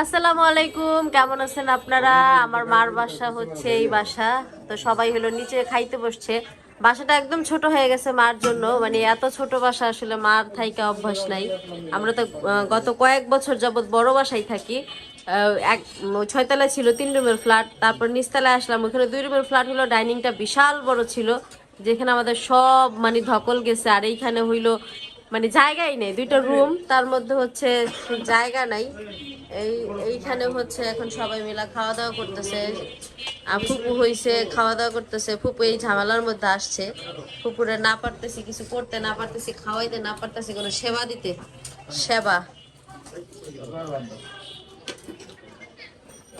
আসসালামু আলাইকুম, কেমন আছেন আপনারা? আমার মার বাসা হচ্ছে এই বাসা। তো সবাই হলো নিচে খাইতে বসছে। বাসাটা একদম ছোট হয়ে গেছে মার জন্য। মানে এত ছোট বাসা আসলে মার থাইকা অভ্যাস নাই। আমরা তো গত কয়েক বছর যাবত বড় বাসায় থাকি। এক ছয়তলা ছিল তিন রুমের ফ্ল্যাট। তারপর নিচতলায় আসলাম। ওখানে দুই রুমের ফ্ল্যাট হলো, ডাইনিংটা বিশাল বড় ছিল, যেখানে আমাদের সব মানে ধকল গেছে। আর এইখানে হইল মানে জায়গাই নেই, দুইটা রুম তার মধ্যে হচ্ছে জায়গা নাই। এই, এইখানে হচ্ছে এখন সবাই মিলা খাওয়া দাওয়া করতেছে। ফুপু হইছে খাওয়া দাওয়া করতেছে। ফুপু এই ঝামেলার মধ্যে আসছে। ফুপুরে না পারতেছি, কিছু করতে না পারতেছি, খাওয়াইতে না পারতেছি, কোনো সেবা দিতে। সেবা।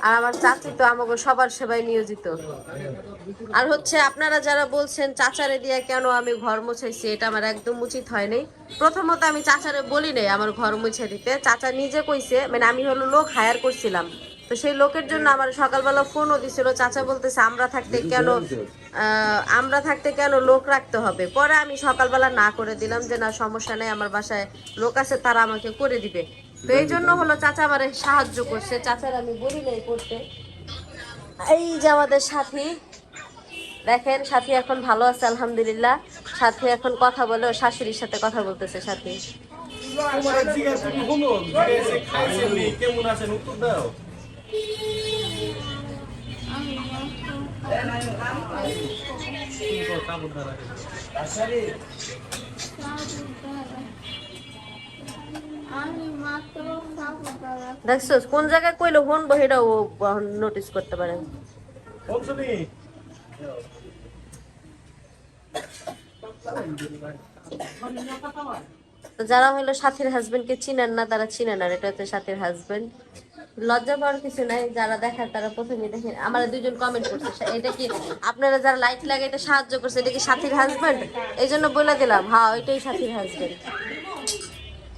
আর আমার চাচি তো আমাকে সবার সেবায় নিয়োজিত। আর হচ্ছে আপনারা যারা বলছেন চাচারে দিয়ে কেন আমি ঘর মুছাইছি এটা আমার একদম উচিত হয়নি প্রথমত আমি চাচারে বলি নাই আমার ঘর মুছে দিতে। চাচা নিজে কইছে মানে আমি হলো লোক হায়ার করছিলাম। তো সেই লোকের জন্য আমার সকালবেলা ফোনও দিছিল চাচা বলতেছে আমরা থাকতে কেন আমরা থাকতে কেন লোক রাখতে হবে? পরে আমি সকালবেলা না করে দিলাম যে না সমস্যা নেই আমার বাসায় লোক আছে তারা আমাকে করে দিবে। তো এই জন্য হলো চাচা আমার সাহায্য করছে। চাচার আমি বলি নাই করতে। এই যে আমাদের সাথী, দেখেন সাথী এখন ভালো আছে, আলহামদুলিল্লাহ। সাথী এখন কথা বলে, ওর শাশুড়ির সাথে কথা বলতেছে সাথী। তোমার সাপুতারা কোন জায়গায় কইলো ফোন বহিরা ও নোটিস করতে পারে? যারা হলো সাথীর হাজবেন্ডকে চিনেন না তারা চিনেন না এটা হচ্ছে সাথীর হাজবেন্ড লজ্জা পাওয়ার কিছু নাই যারা দেখার তারা প্রথমে দেখেন। আমার দুজন কমেন্ট করছে এটা কি আপনারা যারা লাইট লাগাইতে সাহায্য করছে এটা কি সাথীর হাজবেন্ড এই জন্য বলে দিলাম হ্যাঁ ওইটাই সাথীর হাজবেন্ড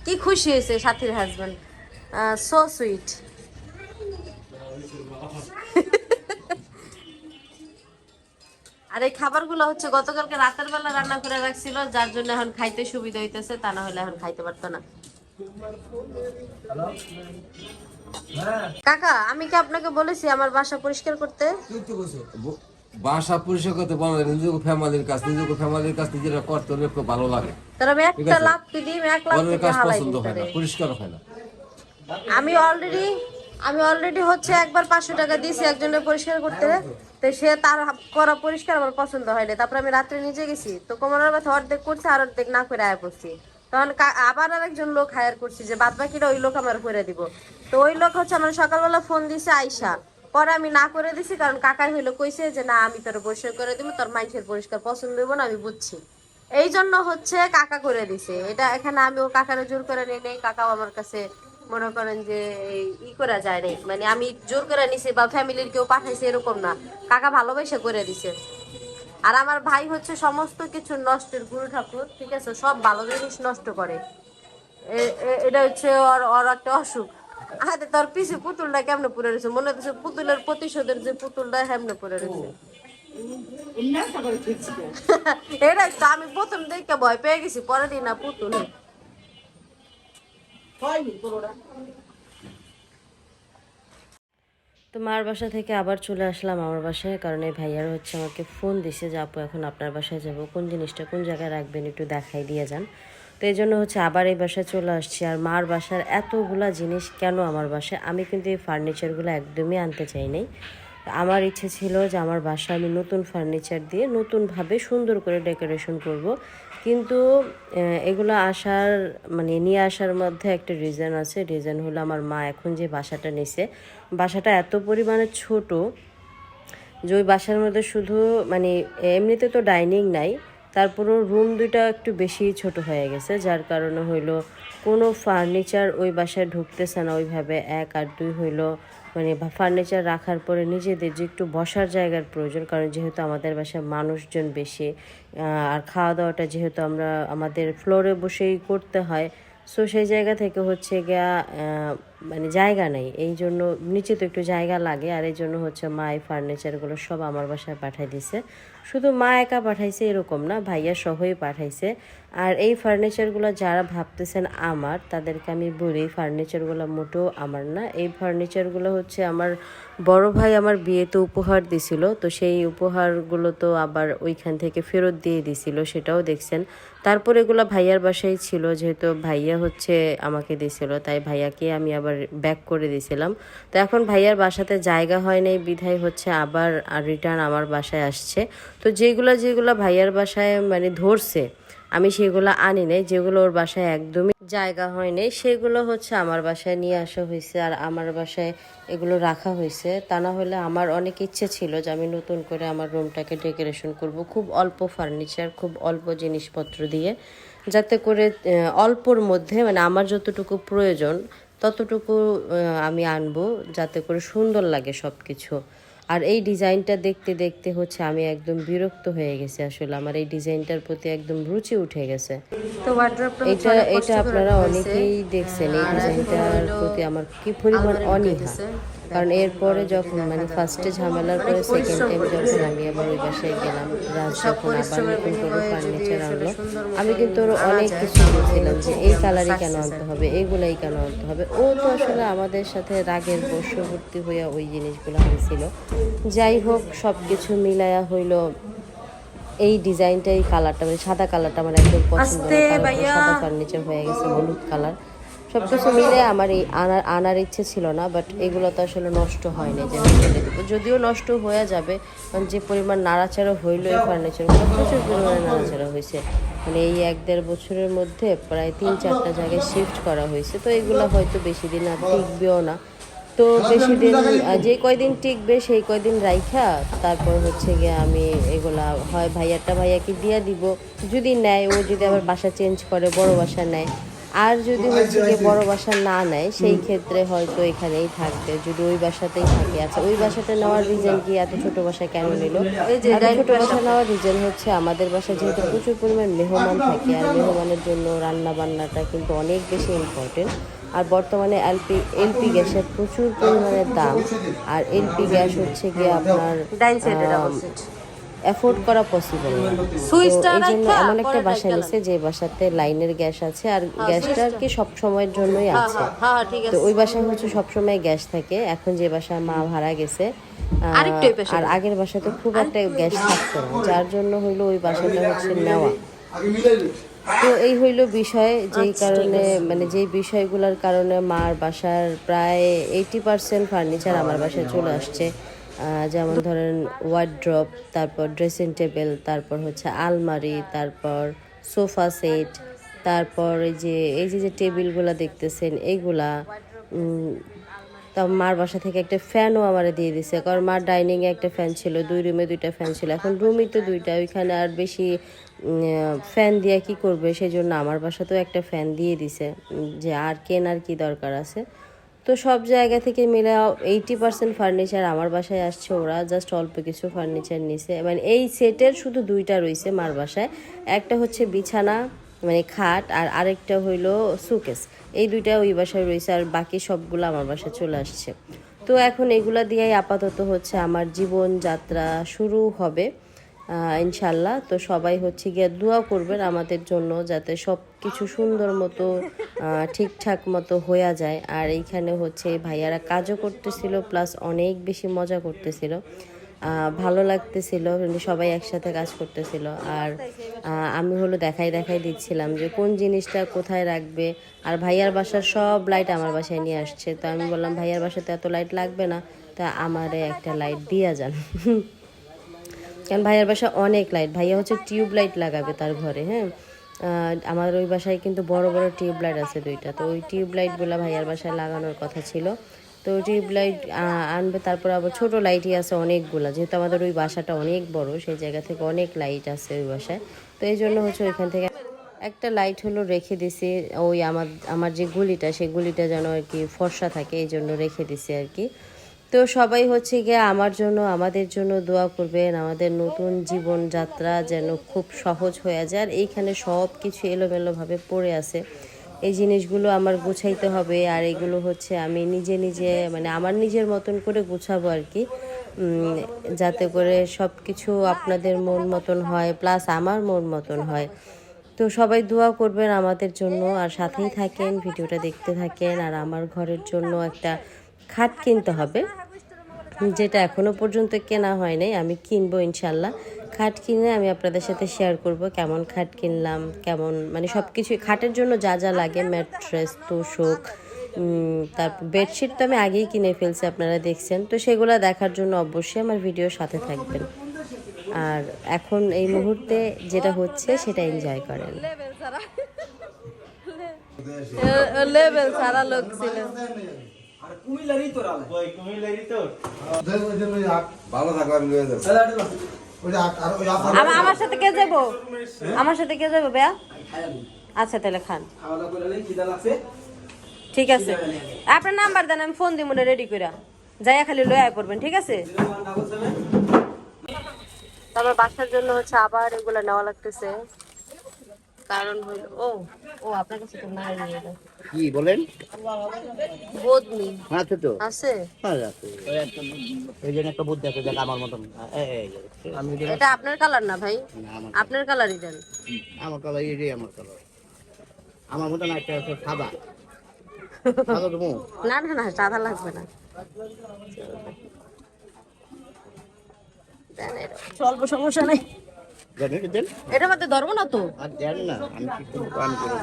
কি খুশি হয়েছে সাথীর হাজবেন্ড সো সুইট আর এই খাবারগুলো হচ্ছে গতকালকে রাতের বেলা রান্না করে রাখছিল যার জন্য এখন খাইতে সুবিধা হইতেছে তা না হলে এখন খাইতে পারতো না। কাকা আমি কি আপনাকে বলেছি আমার বাসা পরিষ্কার করতে? বাসা পরিষ্কার করতে ভালো লাগে নিজেকে ফ্যামিলির কাজ নিজেকে ফ্যামিলির কাজ নিজেরা করতে হলে খুব ভালো লাগে। তার আমি একটা। লাভ দিই এক অন্যের কাজ পছন্দ হয় না পরিষ্কার হয় না। আমি অলরেডি আমি অলরেডি হচ্ছে একবার পাঁচশো টাকা দিয়েছি একজনের পরিষ্কার করতে। তো সে তার করা পরিষ্কার আমার পছন্দ হয়নি। তারপর আমি রাত্রে নিচে গেছি তো কোমরের ব্যথা অর্ধেক করছে আর অর্ধেক না করে আয় পড়ছি। তখন আবার আর একজন লোক হায়ার করছি যে বাদ বাকিটা ওই লোক আমার করে দিব। তো ওই লোক হচ্ছে আমার সকালবেলা ফোন দিছে আইসা পরে আমি না করে দিছি, কারণ কাকাই হইল কইছে যে, না, আমি তোর পরিষ্কার করে দিব, তোর মাইসের পরিষ্কার পছন্দ হইব না, আমি বুঝছি। এই জন্য হচ্ছে কাকা করে দিছে। এটা এখানে আমি ও কাকারে জোর করে নিয়ে নেই, কাকাও আমার কাছে মনে করেন যে ই করা যায় নাই। মানে আমি জোর করে নিছি বা ফ্যামিলির কেউ পাঠাইছে এরকম না। কাকা ভালোবেসে করে দিছে। আর আমার ভাই হচ্ছে সমস্ত কিছু নষ্টের গুরু ঠাকুর, ঠিক আছে? সব ভালো জিনিস নষ্ট করে। এটা হচ্ছে ওর ওর একটা অসুখ। হাতে তোর পিছে পুতুলটা কেমনে পড়ে রয়েছে? মনে হচ্ছে পুতুলের প্রতিশোধের যে পুতুলটা হেমনে পড়ে রয়েছে। এটাই তো আমি প্রথম দেখে ভয় পেয়ে গেছি পরের দিন না পুতুল। তো মার বাসা থেকে আবার চলে আসলাম আমার বাসায় কারণ এই ভাইয়ার হচ্ছে আমাকে ফোন দিছে যে আপু এখন আপনার বাসায় যাব। কোন জিনিসটা কোন জায়গায় রাখবেন একটু দেখাই দিয়ে যান। তো এই জন্য হচ্ছে আবার এই বাসায় চলে আসছি। আর মার বাসার এতগুলা জিনিস কেন আমার বাসায়? আমি কিন্তু এই ফার্নিচারগুলো একদমই আনতে চাই নাই। আমার ইচ্ছে ছিল যে আমার বাসা আমি নতুন ফার্নিচার দিয়ে নতুনভাবে সুন্দর করে ডেকোরেশন করব। কিন্তু এগুলো আসার মানে নিয়ে আসার মধ্যে একটা রিজন আছে। রিজন হলো আমার মা এখন যে বাসাটা নিছে, বাসাটা এত পরিমাণে ছোট যে ওই বাসার মধ্যে শুধু মানে এমনিতে তো ডাইনিং নাই তারপরও রুম দুইটা একটু বেশি ছোট হয়ে গেছে, যার কারণে হইল কোনো ফার্নিচার ওই বাসায় ঢুকতেছে না, ওইভাবে এক আর দুই হইল মানে ফার্নিচার রাখার পরে নিজেদের যে একটু বসার জায়গার প্রয়োজন, কারণ যেহেতু আমাদের বাসায় মানুষজন বেশি আর খাওয়া দাওয়াটা যেহেতু আমরা আমাদের ফ্লোরে বসেই করতে হয় সো সেই জায়গা থেকে হচ্ছে গিয়া মানে জায়গা নেই। এই জন্য নিচে তো একটু জায়গা লাগে, আর এই জন্য হচ্ছে মা এই ফার্নিচারগুলো সব আমার বাসায় পাঠাই দিছে। শুধু মা একা পাঠাইছে এরকম না, ভাইয়া সহই পাঠাইছে। আর এই ফার্নিচারগুলো যারা ভাবতেছেন আমার, তাদেরকে আমি বলি ফার্নিচারগুলো মোটেও আমার না। এই ফার্নিচারগুলো হচ্ছে আমার বড় ভাই আমার বিয়েতে উপহার দিছিল, তো সেই উপহারগুলো তো আবার ওইখান থেকে ফেরত দিয়ে দিছিল, সেটাও দেখছেন। তারপর এগুলো ভাইয়ার বাসায় ছিল, যেহেতু ভাইয়া হচ্ছে আমাকে দিছিল, তাই ভাইয়াকে আমি আবার ব্যাক করে দিয়েছিলাম। তো এখন ভাইয়ার বাসাতে জায়গা হয় নাই, বিধায় হচ্ছে আবার রিটার্ন আমার বাসায় আসছে। তো যেগুলো যেগুলো ভাইয়ার বাসায় মানে ধরছে, আমি সেগুলো আনি নাই, যেগুলো ওর বাসায় একদমই জায়গা হয় নাই, সেগুলো হচ্ছে আমার বাসায় নিয়ে আসা হয়েছে আর আমার বাসায় এগুলো রাখা হয়েছে। তা না হলে আমার অনেক ইচ্ছে ছিল যে আমি নতুন করে আমার রুমটাকে ডেকোরেশন করব, খুব অল্প ফার্নিচার খুব অল্প জিনিসপত্র দিয়ে। যাতে করে অল্পর মধ্যে মানে আমার যতটুকু প্রয়োজন ততটুকু আমি আনব যাতে করে সুন্দর লাগে সব কিছু আর এই ডিজাইনটা দেখতে দেখতে হচ্ছে আমি একদম বিরক্ত হয়ে গেছি আসলে। আমার এই ডিজাইনটার প্রতি একদম রুচি উঠে গেছে। তো এটা এটা আপনারা অনেকেই দেখছেন এই ডিজাইনটার প্রতি আমার কি পরিমাণ অনীহা। কারণ এরপরে যখন মানে ফার্স্টে ঝামেলার পরে সেকেন্ড টাইম যখন আমি আবার ওই বাসায় গেলাম রাজ যখন আবার নতুন করে ফার্নিচার আনলো আমি কিন্তু ওর অনেক কিছু বলছিলাম যে এই কালারই কেন আনতে হবে এইগুলাই কেন আনতে হবে? ও তো আসলে আমাদের সাথে রাগের বশবর্তী হইয়া ওই জিনিসগুলো আনছিল। যাই হোক সব কিছু মিলায়া হইল। এই ডিজাইনটা এই কালারটা মানে সাদা কালারটা আমার একদম পছন্দ সাদা ফার্নিচার হয়ে গেছে হলুদ কালার সব কিছু মিলে আমার এই আনার আনার ইচ্ছে ছিল না বাট এগুলো তো আসলে নষ্ট হয়নি যে ফেলে দেবো। যদিও নষ্ট হয়ে যাবে, কারণ যে পরিমাণ নাড়াচাড়া হইল এই ফার্নিচারগুলো প্রচুর পরিমাণে নাড়াচাড়া হয়েছে। মানে এই এক দেড় বছরের মধ্যে প্রায় তিন চারটা জায়গায় শিফট করা হয়েছে, তো এগুলো হয়তো বেশি দিন আর টিকবেও না। তো বেশি দিন যে কয়দিন টিকবে সেই কয়দিন রাইখা, তারপর হচ্ছে গিয়ে আমি এগুলা হয় ভাইয়ারটা ভাইয়াকে দিয়ে দিব। যদি নেয়, ও যদি আবার বাসা চেঞ্জ করে, বড় বাসা নেয় আর যদি হচ্ছে গিয়ে বড় বাসা না নেয় সেই ক্ষেত্রে হয়তো এখানেই থাকবে। যদি ওই বাসাতেই থাকে। আচ্ছা ওই বাসাতে নেওয়ার রিজন কি? এত ছোট বাসা কেন নিল? ছোট বাসা নেওয়ার রিজন হচ্ছে আমাদের বাসা যেহেতু প্রচুর পরিমাণ মেহমান থাকে আর মেহমানের জন্য রান্না বান্নাটা কিন্তু অনেক বেশি ইম্পর্টেন্ট আর বর্তমানে এলপি এলপি গ্যাসের প্রচুর পরিমাণে দাম। আর এলপি গ্যাস হচ্ছে গিয়ে আপনার অ্যাফোর্ড করা পসিবল সুইচটা এই জন্য এমন একটা বাসা নিছে যে বাসাতে লাইনের গ্যাস আছে আর গ্যাসটা আর কি সব সময়ের জন্যই আছে। হ্যাঁ ঠিক তো ওই বাসায় হচ্ছে সবসময় গ্যাস থাকে। এখন যে বাসা মা ভাড়া গেছে আর আগের বাসাতে খুব একটা গ্যাস থাকতো না যার জন্য হইল ওই বাসাটা হচ্ছে নেওয়া। তো এই হইল বিষয় যেই কারণে মানে যেই বিষয়গুলোর কারণে মার বাসার প্রায় এইটি পার্সেন্ট ফার্নিচার আমার বাসায় চলে আসছে। যেমন ধরেন ওয়ার্ড্রপ তারপর ড্রেসিং টেবিল তারপর হচ্ছে আলমারি, তারপর সোফা সেট তারপর এই যে এই যে যে টেবিলগুলো দেখতেছেন এইগুলা তা মার বাসা থেকে একটা ফ্যানও আমার দিয়ে দিছে। কারণ মার ডাইনিংয়ে একটা ফ্যান ছিল, দুই রুমে দুইটা ফ্যান ছিল। এখন রুমই তো দুইটা, ওইখানে আর বেশি ফ্যান দিয়ে কি করবে? সেই জন্য আমার বাসাতেও একটা ফ্যান দিয়ে দিছে। যে আর কেনার কি দরকার আছে? তো সব জায়গা থেকে মিলে এইটি পার্সেন্ট ফার্নিচার আমার বাসায় আসছে, ওরা জাস্ট অল্প কিছু ফার্নিচার নিছে। মানে এই সেটের শুধু দুইটা রয়েছে মার বাসায়। একটা হচ্ছে বিছানা মানে খাট, আর আরেকটা হইল সুকেস এই দুইটা ওই বাসায় রয়েছে, আর বাকি সবগুলো আমার বাসায় চলে আসছে। তো এখন এগুলা দিয়েই আপাতত হচ্ছে আমার জীবন যাত্রা শুরু হবে। ইনশাল্লাহ তো সবাই হচ্ছে গিয়ে দোয়া করবেন আমাদের জন্য যাতে সব কিছু সুন্দর মতো ঠিকঠাক মতো হয়ে যায়। আর এইখানে হচ্ছে ভাইয়ারা কাজও করতেছিল প্লাস অনেক বেশি মজা করতেছিল। ভালো লাগতেছিল মানে সবাই একসাথে কাজ করতেছিল। আর আমি হলো দেখাই দেখাই দিচ্ছিলাম যে কোন জিনিসটা কোথায় রাখবে। আর ভাইয়ার বাসার সব লাইট আমার বাসায় নিয়ে আসছে। তো আমি বললাম, ভাইয়ার বাসাতে এত লাইট লাগবে না, তা আমারে একটা লাইট দিয়া যান। কারণ ভাইয়ার বাসা অনেক লাইট ভাইয়া হচ্ছে টিউব লাইট লাগাবে তার ঘরে হ্যাঁ? আমার ওই বাসায় কিন্তু বড় বড় টিউব লাইট আছে দুইটা। তো ওই টিউব লাইটগুলো ভাইয়ার বাসায় লাগানোর কথা ছিল। তো টিউব লাইট আনবে, তারপর আবার ছোট লাইটই আছে অনেকগুলো। যেহেতু আমাদের ওই বাসাটা অনেক বড়, সেই জায়গা থেকে অনেক লাইট আছে ওই বাসায়। তো এই জন্য হচ্ছে ওইখান থেকে একটা লাইট হলো রেখে দিছি। ওই আমার আমার যে গুলিটা, সেই গুলিটা যেন আর কি ফর্সা থাকে, এই জন্য রেখে দিছি আর কি। তো সবাই হচ্ছে গিয়ে আমার জন্য, আমাদের জন্য দোয়া করবেন, আমাদের নতুন জীবন যাত্রা যেন খুব সহজ হয়ে যায়। আর এইখানে সব কিছু এলোমেলোভাবে পড়ে আছে। এই জিনিসগুলো আমার গুছাইতে হবে, আর এগুলো হচ্ছে আমি নিজে নিজে মানে আমার নিজের মতন করে গুছাবো আর কি। যাতে করে সব কিছু আপনাদের মন মতন হয়, প্লাস আমার মন মতন হয়। তো সবাই দোয়া করবেন আমাদের জন্য, আর সাথেই থাকেন, ভিডিওটা দেখতে থাকেন, আর আমার ঘরের জন্য একটা খাট কিনতে হবে। যেটা এখনও পর্যন্ত কেনা হয় নাই, আমি কিনবো ইনশাল্লাহ। খাট কিনে আমি আপনাদের সাথে শেয়ার করব কেমন খাট কিনলাম, কেমন মানে সব কিছু খাটের জন্য যা যা লাগে ম্যাট্রেস তোষক তারপর বেডশিট তো আমি আগেই কিনে ফেলছি, আপনারা দেখছেন। তো সেগুলো দেখার জন্য অবশ্যই আমার ভিডিও সাথে থাকবেন। আর এখন এই মুহূর্তে যেটা হচ্ছে সেটা এনজয় করেন। লেভেল সারা লোক ছিল। আমার সাথে কে যাব? আমার সাথে কে যাব বেয়া? আচ্ছা তাহলে খান। ঠিক আছে। আপনার নাম্বার দেন আমি ফোন দিব রেডি করে যাইয়া খালি লয়ে পড়বেন ঠিক আছে? তবে বাসার জন্য হচ্ছে আবার এগুলো নেওয়া লাগতেছে। কারণ হইল ও ও আপনার কাছে তো নাই নিয়ে যাও। কি বলেন? বদনি। আছে তো? আছে। হ্যাঁ, আছে। ওই একটা জন্য একটা বুদ্ধি আছে দেখ আমার মতন। এটা আপনার কালার না ভাই? আমার আপনার কালারই দেন। আমার কালার এটাই আমার কালার আমার মতন একটা আছে সাদা। সাদা তো না না না সাদা লাগবে না। অল্প সমস্যা নেই। দেন এটা মধ্যে ধরবো না তো? আর দেন না আমি কি করব? আমি করে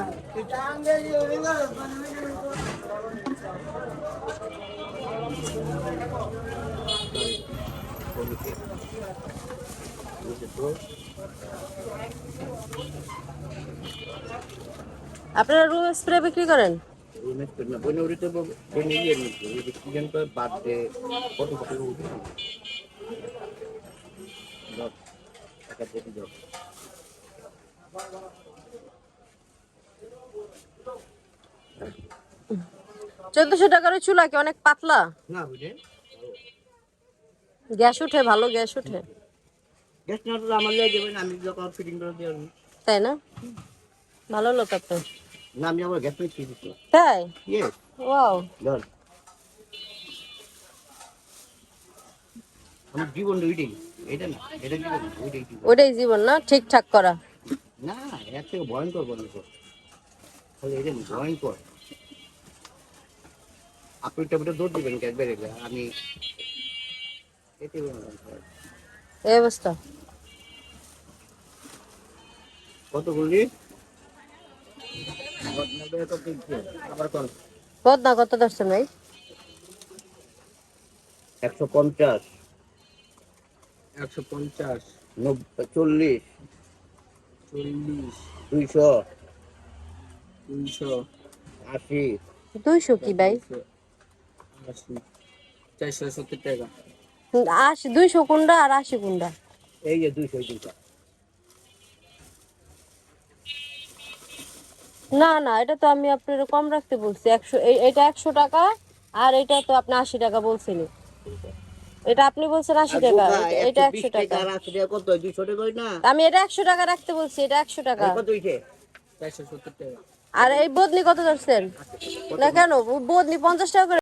আপনারা রুম স্প্রে বিক্রি করেন? রুমে তো না বইনে উড়িতে বইনে ইয়ে কত টাকা দিয়ে দিও চোদ্দশো টাকার চুলা কি অনেক পাতলা? না গ্যাস উঠে ভালো গ্যাস উঠে। গ্যাস না তো আমার লিয়ে যাবেন আমি যখন ফিটিং করে দিয়ে তাই না? ভালো লোক আপনার। না আমি আবার গ্যাস নিয়ে দিচ্ছি তাই? ওয়াও ধর। আমার জীবন ওইটাই। এটা না এটা জীবন ওইটাই জীবন। না? ঠিকঠাক করা। না এর থেকে ভয়ঙ্কর ভয়ঙ্কর তাহলে এটা ভয়ঙ্কর। আপনি টমেটো দৌড় দিবেন গ্যাস বেড়ে গেলে আমি এই অবস্থা। কত বললি? আবার কত ধরছেন ভাই? একশো পঞ্চাশ। একশো পঞ্চাশ। চল্লিশ। চল্লিশ। দুইশো। দুইশো। আশি। দুইশো কি ভাই? আশি। চারশো সত্তর টাকা। আশি দুইশো কুন্ডা আর আশি কুন্ডা এই যে দুইশো দুইশো। না না এটা তো আমি আপনার কম রাখতে বলছি। একশো এটা একশো টাকা আর এটা তো আপনি আশি টাকা বলছেন এটা আপনি বলছেন আশি টাকা এটা- একশো টাকা আর কত? দুইশো টাকা না? আমি এটা একশো টাকা রাখতে বলছি এটা একশো টাকা। কত আর এই বদনি কত ধরছেন? না কেন বদলি পঞ্চাশ টাকা করে